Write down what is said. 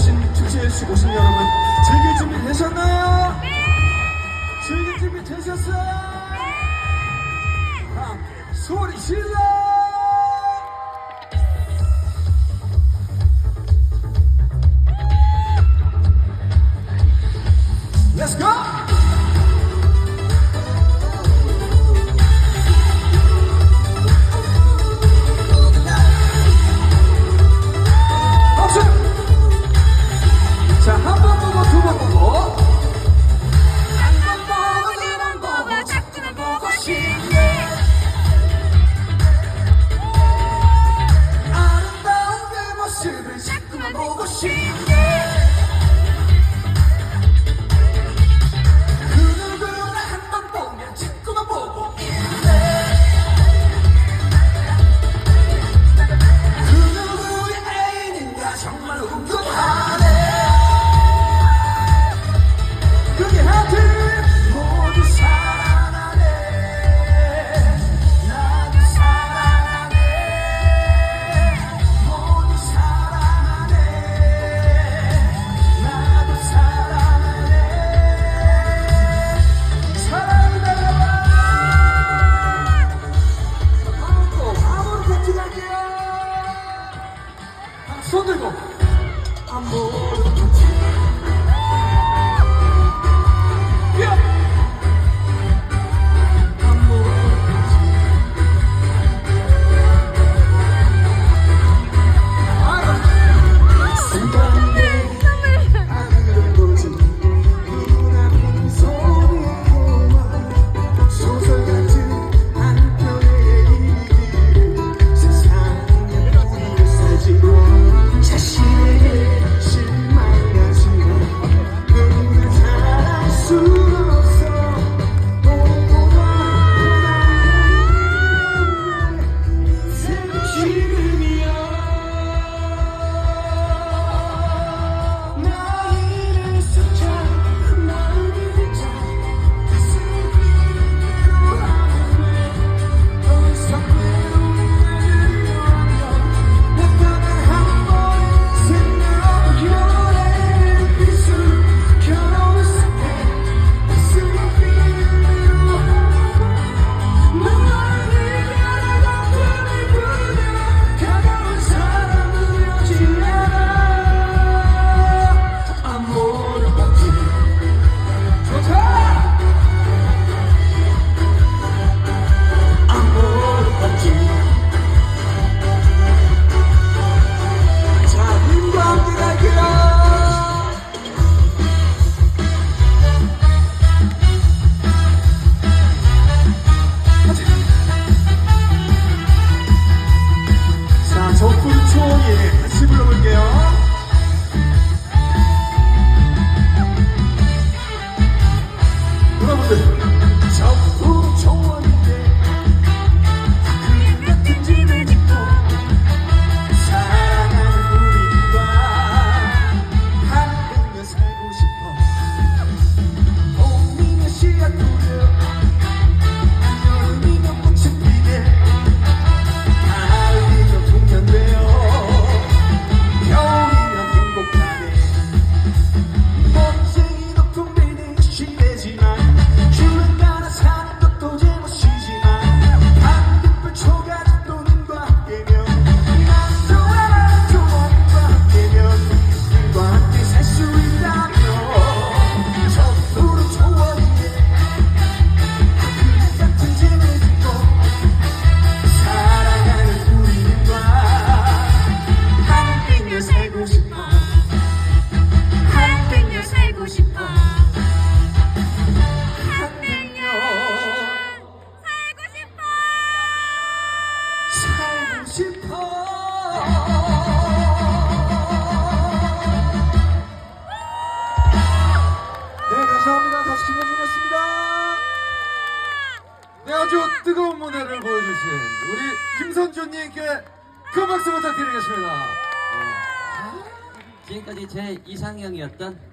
오신 주최해주신 오신 여러분 즐길 준비 되셨나요? 네! 즐길 준비 되셨어요? 네! 함께 소리 질러! Let's go! 손 들고 안무 뜨거운 무대를 보여주신 우리 김선주님께 큰 박수 부탁드리겠습니다. 아, 지금까지 제 이상형이었던